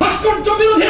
ভাস্কর্য বিরোধী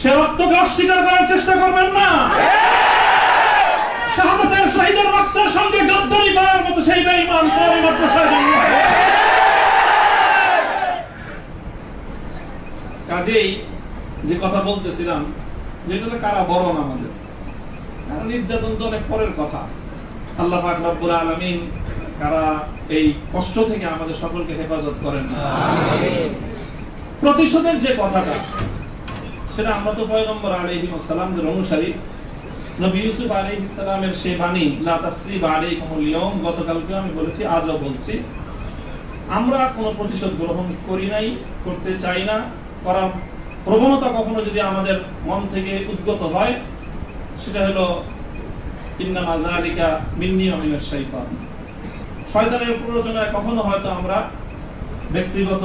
সে রক্তকে অস্বীকার করার চেষ্টা করবেন না। শাহাদাতের শহীদের রক্তের সঙ্গে গাদ্দারি করার মতো সেই বেঈমান তার মাত্র সাহায্য কাজেই যে কথা বলতেছিলাম যেটা কারা বরণ আমাদের কারণ নির্যাতন তো অনেক পরের কথা। আল্লাহ পাক রব্বুল আলামিন কারা এই কষ্ট থেকে আমাদের সকলকে হেফাজত করেন প্রতিশোধের যে কথাটা সেটা আমরা তো পয়গম্বর আলাইহিস সালামদের অনুসারী। নবী ইউসুফ আলাইহিস সালামের সেই বাণী, লা তাসরিব আলাইকুমুল ইয়াউম গতকালকে আমি বলেছি, আজও বলছি। আমরা কোনো প্রতিশোধ গ্রহণ করি নাই, করতে চাই না। করার প্রবণতা কখনো যদি আমাদের মন থেকে উদ্গত হয়, সেটা হলো, ইন্নামা যালিকা মিন্নি ওয়া মিনাশ শাইতান শয়তানের প্ররোচনায় কখনো হয়তো আমরা ব্যক্তিগত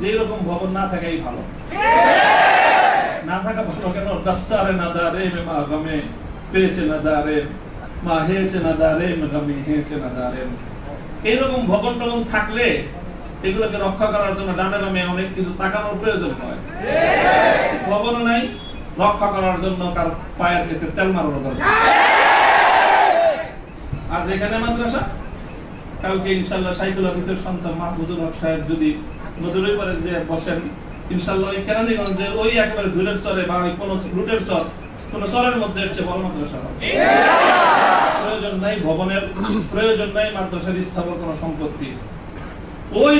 যে এরকম ভবন না থাকাই ভালো। না থাকা ভালো কেন? দাস্তারে না দারে মে মা গমে, পেয়েছে না দারে মা না দারে মে গমে না দারে ভবন টবন থাকলে এগুলোকে রক্ষা করার জন্য ডানে অনেক কিছু তাকানোর প্রয়োজন হয়। ভবন নাই, রক্ষা করার জন্য কার পায়ের কাছে তেল মারার দরকার আজ এখানে মাদ্রাসা? কালকে ইনশাল্লাহ সাইকুল হাদিসের সন্তান মাহমুদুল হক সাহেব যদি নদীর পারে যে বসেন ইনশাল্লাহ ওই কেরানীগঞ্জের ওই একেবারে দূরের চরে বা ওই কোনো রুটের চর কোন চরের মধ্যে এসে বড় মাদ্রাসা হবে। প্রয়োজন নাই ভবনের প্রয়োজন নাই মাদ্রাসার স্থাপন কোনো সম্পত্তি। ওই